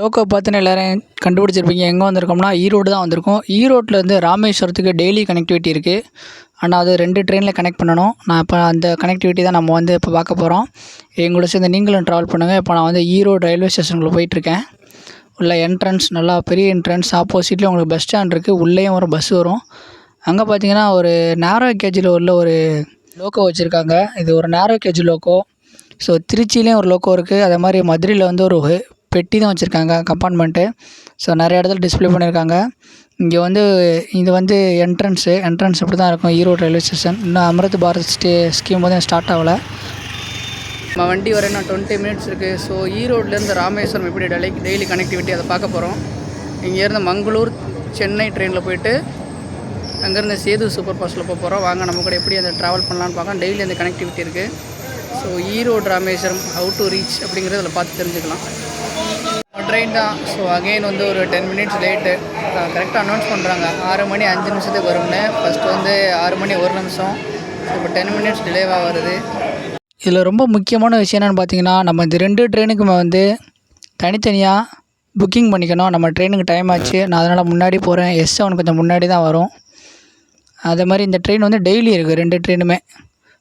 Loco பார்த்துன்னு எல்லோரும் கண்டுபிடிச்சிருப்பீங்க. எங்கே வந்திருக்கோம்னா ஈரோடு தான் வந்திருக்கோம். ஈரோட்டிலேருந்து ராமேஸ்வரத்துக்கு டெய்லி கனெக்டிவிட்டி இருக்குது ஆனால் அது ரெண்டு ட்ரெயினில் கனெக்ட் பண்ணணும். நான் இப்போ அந்த கனெக்டிவிட்டி தான் நம்ம வந்து இப்போ பார்க்க போகிறோம் எங்களோட சேர்ந்து நீங்களும் ட்ராவல் பண்ணுங்கள் இப்போ நான் வந்து ஈரோடு ரயில்வே ஸ்டேஷனுக்குள்ளே போயிட்டுருக்கேன். உள்ள என்ட்ரன்ஸ் நல்லா பெரிய என்ட்ரன்ஸ் ஆப்போசிட்லேயும் உங்களுக்கு பஸ் ஸ்டாண்ட் இருக்குது உள்ளேயும் ஒரு பஸ் வரும். அங்கே பார்த்தீங்கன்னா ஒரு நேரோ கேஜில் உள்ள ஒரு லோக்கோ வச்சுருக்காங்க. இது ஒரு நேரோ கேஜ் லோக்கோ ஸோ திருச்சியிலையும் ஒரு லோக்கோ இருக்குது அதே மாதிரி மதுரையில் வந்து ஒரு பெட்டி தான் வச்சுருக்காங்க கம்பார்ட்மெண்ட்டு ஸோ நிறைய இடத்துல டிஸ்ப்ளே பண்ணியிருக்காங்க இங்கே வந்து இது வந்து என்ட்ரன்ஸு என்ட்ரன்ஸ் இப்படி தான் இருக்கும் ஈரோடு ரயில்வே ஸ்டேஷன் இன்னும் அமிர்த் பாரத் ஸ்டே ஸ்கீம் வந்து ஸ்டார்ட் ஆகலை. நம்ம வண்டி வர இன்னும் டுவெண்ட்டி மினிட்ஸ் இருக்குது ஸோ ஈரோட்லேருந்து ராமேஸ்வரம் எப்படி டெய்லி டெய்லி கனெக்டிவிட்டி அதை பார்க்க போகிறோம் இங்கேருந்து மங்களூர் சென்னை ட்ரெயினில் போயிட்டு அங்கேருந்து சேது சூப்பர் ஃபாஸ்ட்டில் போக போகிறோம் வாங்க நம்ம கூட எப்படி அந்த ட்ராவல் பண்ணலான்னு பார்க்கலாம். டெய்லி அந்த கனெக்டிவிட்டி இருக்குது so Erode Rameswaram how to reach அப்படிங்கிறத அதில் பார்த்து தெரிஞ்சுக்கலாம். ட்ரெயின் தான். ஸோ அகெயின் வந்து ஒரு டென் மினிட்ஸ் லேட்டு கரெக்டாக அனௌன்ஸ் பண்ணுறாங்க ஆறு மணி அஞ்சு நிமிஷத்துக்கு வரும்னு. ஃபஸ்ட்டு வந்து ஆறு மணி ஒரு நிமிஷம். ஸோ இப்போ டென் மினிட்ஸ் டிலேவாக வருது. இதில் ரொம்ப முக்கியமான விஷயம் என்னென்னு பார்த்தீங்கன்னா நம்ம இந்த ரெண்டு ட்ரெயினுக்குமே வந்து தனித்தனியாக புக்கிங் பண்ணிக்கணும். நம்ம ட்ரெயினுக்கு டைம் ஆச்சு. நான் அதனால் முன்னாடி போகிறேன் எஸ் செவன் கொஞ்சம் முன்னாடி தான் வரும். அதே மாதிரி இந்த ட்ரெயின் வந்து டெய்லி இருக்குது ரெண்டு ட்ரெயினுமே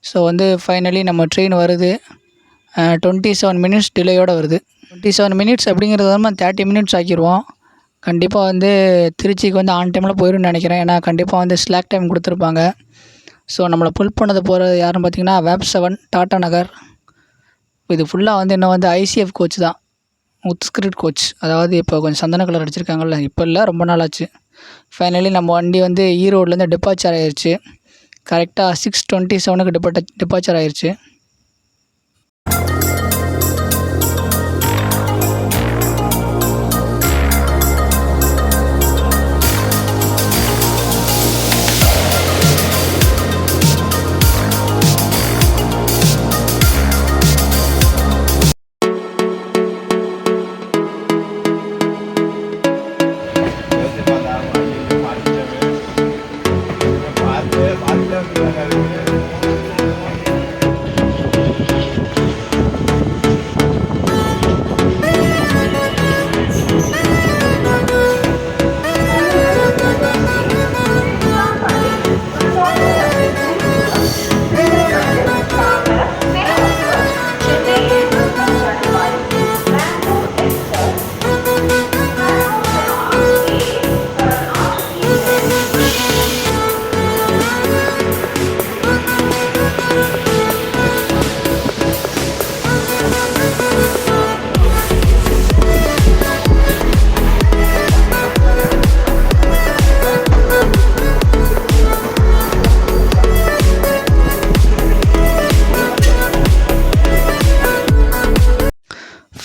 ஸோ வந்து ஃபைனலி நம்ம ட்ரெயின் வருது. டுவெண்ட்டி செவன் மினிட்ஸ் டிலேயோடு வருது. டுவெண்ட்டி செவன் மினிட்ஸ் அப்படிங்கிறது நம்ம தேர்ட்டி மினிட்ஸ் ஆக்கிடுவோம் கண்டிப்பாக வந்து திருச்சிக்கு வந்து ஆன் டைமில் போயிடும்னு நினைக்கிறேன். ஏன்னா கண்டிப்பாக வந்து ஸ்லாக் டைம் கொடுத்துருப்பாங்க. ஸோ நம்மளை புல் பண்ணது போகிறது யாருன்னு பார்த்தீங்கன்னா வேப் செவன் டாட்டா நகர் இது ஃபுல்லாக வந்து இன்னும் வந்து ஐசிஎஃப் கோச் தான். உத்ஸ்கிரிட் கோச் அதாவது இப்போ கொஞ்சம் சந்தன கலர் அடிச்சிருக்காங்கல்ல இப்போ இல்லை ரொம்ப நாள் ஆச்சு. ஃபைனலி நம்ம வண்டி வந்து ஈரோட்லேருந்து டிப்பாச்சர் ஆயிடுச்சு கரெக்டாக சிக்ஸ் டுவெண்ட்டி செவனுக்கு டிபார்ட் டிபார்ச்சர் ஆயிடுச்சு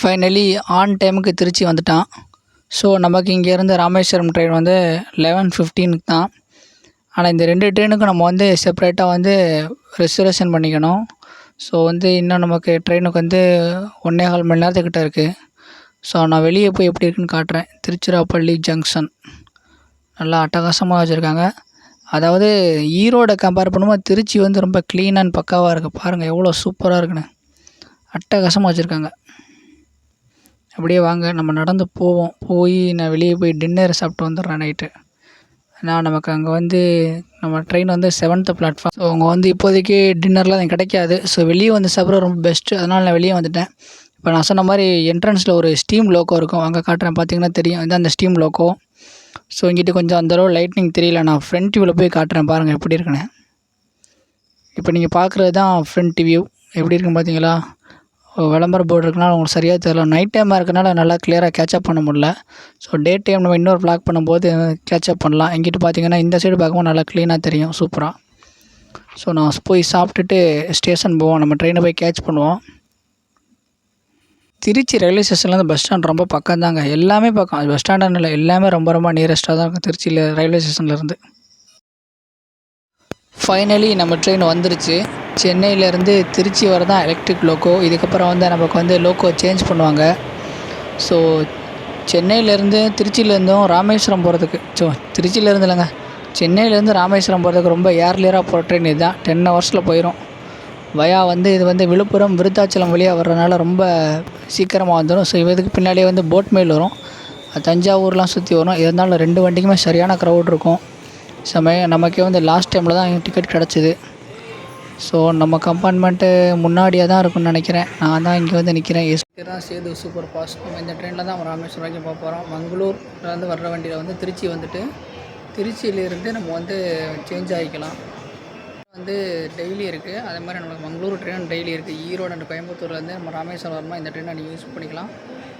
ஃபைனலி ஆன் டைமுக்கு திருச்சி வந்துட்டான். ஸோ நமக்கு இங்கேருந்து ராமேஸ்வரம் ட்ரெயின் வந்து லெவன் ஃபிஃப்டீனுக்கு தான். ஆனால் இந்த ரெண்டு ட்ரெயினுக்கும் நம்ம வந்து செப்பரேட்டாக வந்து ரிசர்வேஷன் பண்ணிக்கணும். ஸோ வந்து இன்னும் நமக்கு ட்ரெயினுக்கு வந்து ஒன்றே கால் மணி நேரத்துக்கிட்ட இருக்குது ஸோ நான் வெளியே போய் எப்படி இருக்குன்னு காட்டுறேன். திருச்சிராப்பள்ளி ஜங்ஷன் நல்லா அட்டகாசமாக வச்சுருக்காங்க. அதாவது ஈரோடை கம்பேர் பண்ணும்போது திருச்சி வந்து ரொம்ப க்ளீன் அண்ட் பக்காவாக இருக்குது பாருங்கள் எவ்வளோ சூப்பராக இருக்குன்னு. அட்டகாசமாக வச்சுருக்காங்க. அப்படியே வாங்க நம்ம நடந்து போவோம். போய் நான் வெளியே போய் டின்னர் சாப்பிட்டு வந்துடுறேன் நைட்டு ஏன்னா நமக்கு அங்கே வந்து நம்ம ட்ரெயின் வந்து செவன்த்து பிளாட்ஃபார்ம் ஸோ அங்கே வந்து இப்போதைக்கு டின்னர்லாம் எனக்கு கிடைக்காது. ஸோ வெளியே வந்து சாப்பிட்ற ரொம்ப பெஸ்ட்டு அதனால் நான் வெளியே வந்துட்டேன். இப்போ நான் சொன்ன மாதிரி என்ட்ரன்ஸில் ஒரு ஸ்டீம் லோக்கோ இருக்கும். அங்கே காட்டுறேன் பார்த்தீங்கன்னா தெரியும். இதுதான் அந்த ஸ்டீம் லோக்கோ ஸோ இங்கிட்டு கொஞ்சம் அந்தளவு லைட்னிங் தெரியல. நான் ஃப்ரண்ட் வியூவில் போய் காட்டுறேன். பாருங்கள் எப்படி இருக்குன்னு. இப்போ நீங்கள் பார்க்குறது தான் ஃப்ரண்ட் வியூ எப்படி இருக்குன்னு பார்த்தீங்களா விளம்பர போர்டு இருக்கனால உங்களுக்கு சரியாக தெரியல. நைட் டைமாக இருக்கனால நல்லா கிளியராக கேட்சப் பண்ண முடியல. ஸோ டே டைம் நம்ம இன்னொரு ப்ளாக் பண்ணும்போது கேட்சப் பண்ணலாம். எங்கிட்ட பார்த்தீங்கன்னா இந்த சைடு பார்க்கும்போது நல்லா க்ளீனாக தெரியும் சூப்பராக ஸோ நான் போய் சாப்பிட்டுட்டு ஸ்டேஷன் போவோம். நம்ம ட்ரெயினை போய் கேட்ச் பண்ணுவோம். திருச்சி ரயில்வே ஸ்டேஷன்லேருந்து பஸ் ஸ்டாண்ட் ரொம்ப பக்கம் தாங்க. எல்லாமே பக்கம். பஸ் ஸ்டாண்டுன்னு இல்லை எல்லாமே ரொம்ப ரொம்ப நியரஸ்ட்டாக தான் இருக்கும் திருச்சியில் ரயில்வே ஸ்டேஷன்லேருந்து ஃபைனலி நம்ம ட்ரெயின் வந்துருச்சு. சென்னையிலேருந்து திருச்சி வர தான் எலக்ட்ரிக் லோக்கோ இதுக்கப்புறம் வந்து நமக்கு வந்து லோக்கோ சேஞ்ச் பண்ணுவாங்க. ஸோ சென்னையிலேருந்து திருச்சியிலேருந்தும் ராமேஸ்வரம் போகிறதுக்கு ஸோ திருச்சியிலேருந்து இல்லைங்க. சென்னையிலேருந்து ராமேஸ்வரம் போகிறதுக்கு ரொம்ப ஏர்லியராக போகிற ட்ரெயின் இதுதான் டென் ஹவர்ஸில் போயிடும் வயா வந்து இது வந்து விழுப்புரம் விருத்தாச்சலம் வழியாக வர்றதுனால ரொம்ப சீக்கிரமாக வந்துடும் ஸோ இதுக்கு பின்னாடியே வந்து போட் மெயில் வரும். தஞ்சாவூர்லாம் சுற்றி வரும். இருந்தாலும் ரெண்டு வண்டிக்குமே சரியான க்ரௌட் இருக்கும். சமயம் நமக்கே வந்து லாஸ்ட் டைமில் தான் டிக்கெட் கிடச்சிது. ஸோ நம்ம கம்பார்ட்மெண்ட்டு முன்னாடியே தான் இருக்கும்னு நினைக்கிறேன். நான் தான் இங்கே வந்து நிற்கிறேன் எஸ் தான் சேது சூப்பர் ஃபாஸ்ட் நம்ம இந்த ட்ரெயினில் தான் ராமேஸ்வரம் வரைக்கும் போக போகிறோம் மங்களூர்லேருந்து வர்ற வண்டியில் வந்து திருச்சி வந்துட்டு திருச்சியிலேருந்து நம்ம வந்து சேஞ்ச் ஆகிக்கலாம் வந்து டெய்லி இருக்குது அதே மாதிரி நம்மளுக்கு மங்களூர் ட்ரெயின் டெய்லி இருக்குது ஈரோடு அண்ட் கோயம்புத்தூர்லேருந்து நம்ம ராமேஸ்வரம் வரமா இந்த ட்ரெயினை நீங்கள் யூஸ் பண்ணிக்கலாம்.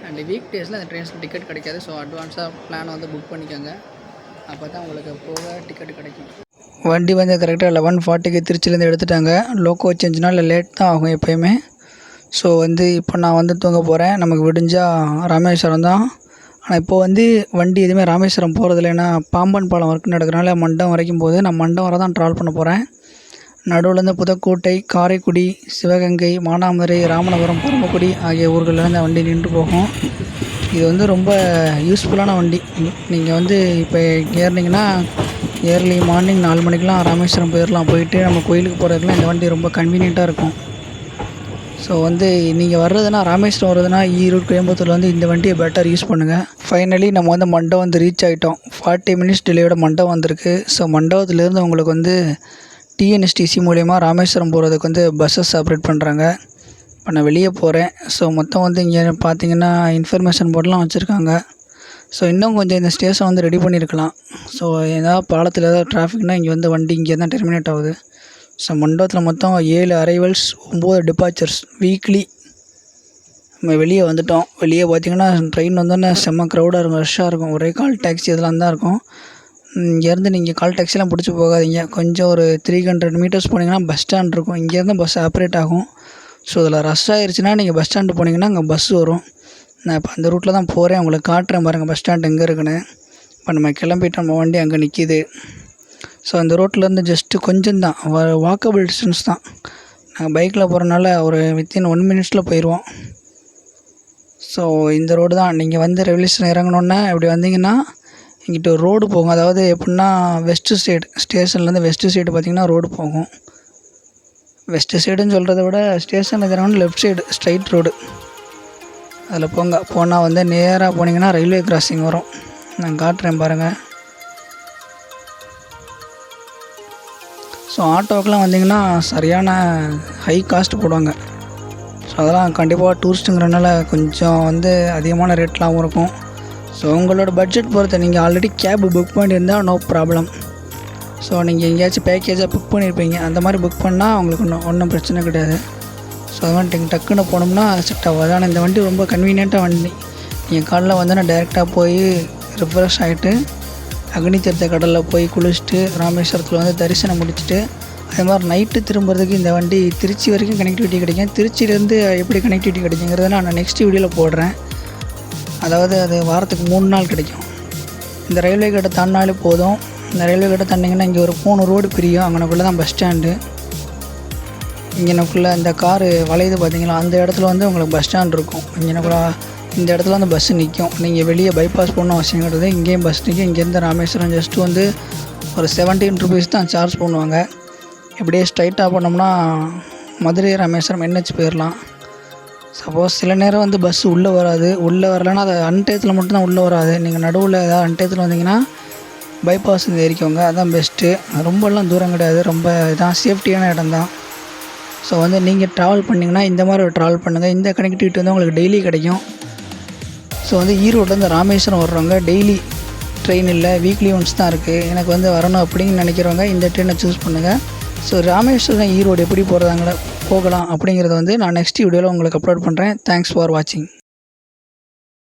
அண்ட் வீக் டேஸில் அந்த ட்ரெயின்ஸில் டிக்கெட் கிடைக்காது. ஸோ அட்வான்ஸாக பிளான் வந்து புக் பண்ணிக்கோங்க. அப்போ தான் உங்களுக்கு போக டிக்கெட் கிடைக்கும். வண்டி வந்து கரெக்டாக லெவன் ஃபார்ட்டிக்கு திருச்சிலேருந்து எடுத்துட்டாங்க. லோக்கோ சேஞ்சுனால லேட் தான் ஆகும் எப்போயுமே. ஸோ வந்து இப்போ நான் வந்து தூங்க போகிறேன் நமக்கு விடிஞ்சால் ராமேஸ்வரம் தான். ஆனால் இப்போ வந்து வண்டி எதுவுமே ராமேஸ்வரம் போகிறதில்ல ஏன்னா பாம்பன் பாலம் ஒர்க் நடக்கிறனால மண்டம் வரைக்கும் போது நான் மண்டம் வரை தான் ட்ராவல் பண்ண போகிறேன் நடுவில் இருந்து புதக்கோட்டை காரைக்குடி சிவகங்கை மானாமதுரை ராமநாதபுரம் பரமக்குடி ஆகிய ஊர்களில் இருந்து வண்டி நின்று போகும். இது வந்து ரொம்ப யூஸ்ஃபுல்லான வண்டி. நீங்கள் வந்து இப்போ ஏறினீங்கன்னா ஏர்லி மார்னிங் நாலு மணிக்கெலாம் ராமேஸ்வரம் போயிடலாம் போயிட்டு நம்ம கோயிலுக்கு போகிறதுக்குலாம் இந்த வண்டி ரொம்ப கன்வீனியண்ட்டாக இருக்கும். ஸோ வந்து நீங்கள் வர்றதுனா ராமேஸ்வரம் வர்றதுனா ஈரோடு கோயம்புத்தூர் வந்து இந்த வண்டியை பெட்டர் யூஸ் பண்ணுங்கள் ஃபைனலி நம்ம வந்து மண்டபம் வந்து ரீச் ஆகிட்டோம் ஃபார்ட்டி மினிட்ஸ் டிலேயோட மண்டபம் வந்திருக்கு. ஸோ மண்டபத்துலேருந்து உங்களுக்கு வந்து டிஎன்எஸ்டிசி மூலயமா ராமேஸ்வரம் போகிறதுக்கு வந்து பஸ்ஸஸ் ஆப்ரேட் பண்ணுறாங்க இப்போ நான் வெளியே போகிறேன். ஸோ மொத்தம் வந்து இங்கே பார்த்தீங்கன்னா இன்ஃபர்மேஷன் போர்டெலாம் வச்சுருக்காங்க. ஸோ இன்னும் கொஞ்சம் இந்த ஸ்டேஷன் வந்து ரெடி பண்ணியிருக்கலாம். ஸோ ஏதாவது பாலத்தில் ஏதாவது டிராஃபிக்னால் இங்கே வந்து வண்டி இங்கே தான் டெர்மினேட் ஆகுது. ஸோ மண்டபத்தில் மொத்தம் ஏழு அரைவல்ஸ் ஒம்பது டிபார்ச்சர்ஸ் வீக்லி நம்ம வெளியே வந்துட்டோம். வெளியே பார்த்தீங்கன்னா ட்ரெயின் வந்தோடனே செம்ம க்ரௌடாக இருக்கும் ரஷ்ஷாக இருக்கும். ஒரே கால் டாக்ஸி இதெல்லாம் தான் இருக்கும். இங்கேருந்து நீங்கள் கால் டாக்ஸிலாம் பிடிச்சி போகாதீங்க. கொஞ்சம் ஒரு த்ரீ ஹண்ட்ரட் மீட்டர்ஸ் போனீங்கன்னா பஸ் ஸ்டாண்ட் இருக்கும். இங்கேருந்து பஸ் ஆப்ரேட் ஆகும். ஸோ இதில் ரஷ் ஆகிருச்சுன்னா நீங்கள் பஸ் ஸ்டாண்டு போனீங்கன்னா அங்கே பஸ் வரும். நான் இப்போ அந்த ரூட்டில் தான் போகிறேன் உங்களுக்கு காட்டுறேன் பாருங்கள் பஸ் ஸ்டாண்டு எங்கே இருக்குன்னு. இப்போ நம்ம கிளம்பிட்டோம் நம்ம வண்டி அங்கே நிற்கிது ஸோ அந்த ரோட்டிலேருந்து ஜஸ்ட்டு கொஞ்சம் தான். வாக்கபிள் டிஸ்டன்ஸ் தான். நாங்கள் பைக்கில் போகிறனால ஒரு வித்தின் ஒன் மினிட்ஸில் போயிடுவோம் ஸோ இந்த ரோடு தான். நீங்கள் வந்து ரெவல்யூஷன் ஸ்டேஷன் இறங்கணுன்னா இப்படி வந்தீங்கன்னா இங்கிட்ட ஒரு ரோடு போகும். அதாவது எப்படின்னா வெஸ்ட்டு சைடு ஸ்டேஷன்லேருந்து வெஸ்ட்டு சைடு பார்த்திங்கன்னா ரோடு போகும். வெஸ்ட்டு சைடுன்னு சொல்கிறத விட ஸ்டேஷன் எதிரான லெஃப்ட் சைடு ஸ்ட்ரைட் ரோடு அதில் போங்க. போனால் வந்து நேராக போனீங்கன்னா ரயில்வே கிராசிங் வரும். நான் காட்டுறேன் பாருங்கள் ஸோ ஆட்டோக்கெலாம் வந்தீங்கன்னா சரியான ஹை காஸ்ட் போடுவாங்க. ஸோ அதெல்லாம் கண்டிப்பாக டூரிஸ்ட்டுங்கிறனால கொஞ்சம் வந்து அதிகமான ரேட்லாம் இருக்கும். ஸோ உங்களோட பட்ஜெட் பொறுத்த நீங்கள் ஆல்ரெடி கேப் புக் பண்ணியிருந்தால் நோ ப்ராப்ளம் ஸோ நீங்கள் எங்கேயாச்சும் பேக்கேஜாக புக் பண்ணியிருப்பீங்க அந்த மாதிரி புக் பண்ணால் உங்களுக்கு ஒன்றும் ஒன்றும் பிரச்சனை கிடையாது. ஸோ அது மாதிரி நீங்கள் டக்குன்னு போனோம்னா செட் ஆகாது. ஆனால் இந்த வண்டி ரொம்ப கன்வீனியண்ட்டாக வண்டி. நீங்கள் காலைல வந்தோன்னா டேரெக்டாக போய் ரிஃப்ரெஷ் ஆகிட்டு அக்னி தீர்த்த கடலில் போய் குளிச்சுட்டு ராமேஸ்வரத்தில் வந்து தரிசனம் முடிச்சுட்டு அதே மாதிரி நைட்டு திரும்புறதுக்கு இந்த வண்டி திருச்சி வரைக்கும் கனெக்டிவிட்டி கிடைக்கும். திருச்சியிலேருந்து எப்படி கனெக்டிவிட்டி கிடைக்குங்கிறத நான் நெக்ஸ்ட் வீடியோவில் போடுறேன். அதாவது அது வாரத்துக்கு மூணு நாள் கிடைக்கும். இந்த ரயில்வே கேட்டை தாண்டினாலே போதும். இந்த ரயில்வே கிட்ட தண்டிங்கன்னா இங்கே ஒரு மூணு ரோடு பிரியும். அங்கனக்குள்ளே தான் பஸ் ஸ்டாண்டு இங்கனக்குள்ளே இந்த காரு வளையுது பார்த்தீங்களா அந்த இடத்துல வந்து உங்களுக்கு பஸ் ஸ்டாண்ட் இருக்கும். இங்கனக்குள்ள இந்த இடத்துல வந்து பஸ்ஸு நிற்கும் நீங்கள் வெளியே பைபாஸ் போகணும் அவசியம் கிடையாது. இங்கேயும் பஸ் நிற்கும் இங்கேருந்து ராமேஸ்வரம் ஜஸ்ட்டு வந்து ஒரு செவன்டீன் ருபீஸ் தான் சார்ஜ் பண்ணுவாங்க. இப்படியே ஸ்ட்ரைட்டாக போனோம்னா மதுரை ராமேஸ்வரம் என்ஹெச் போயிடலாம் சப்போஸ் சில நேரம் வந்து பஸ் உள்ளே வராது. உள்ளே வரலன்னா அது அன்டயத்தில் மட்டும்தான் உள்ளே வராது. நீங்கள் நடுவில் ஏதாவது அன்டயத்தில் வந்தீங்கன்னா பைபாஸ் ஏறிக்கோங்க அதுதான் பெஸ்ட்டு ரொம்பலாம் தூரம் கிடையாது. ரொம்ப இதான் சேஃப்டியான இடம் தான் ஸோ வந்து நீங்கள் ட்ராவல் பண்ணிங்கன்னா இந்த மாதிரி ஒரு ட்ராவல் பண்ணுங்கள் இந்த கனெக்டிவிட்டி வந்து உங்களுக்கு டெய்லி கிடைக்கும். ஸோ வந்து ஈரோட்லேருந்து ராமேஸ்வரம் வர்றவங்க டெய்லி ட்ரெயின் இல்லை வீக்லி ஒன்ஸ் தான் இருக்குது எனக்கு வந்து வரணும் அப்படின்னு நினைக்கிறவங்க இந்த ட்ரெயினை சூஸ் பண்ணுங்கள் ஸோ ராமேஸ்வரம் ஈரோடு எப்படி போகிறதாங்கள போகலாம் அப்படிங்கிறத வந்து நான் நெக்ஸ்ட் வீடியோவில் உங்களுக்கு அப்லோட் பண்ணுறேன் தேங்க்ஸ் ஃபார் வாட்சிங்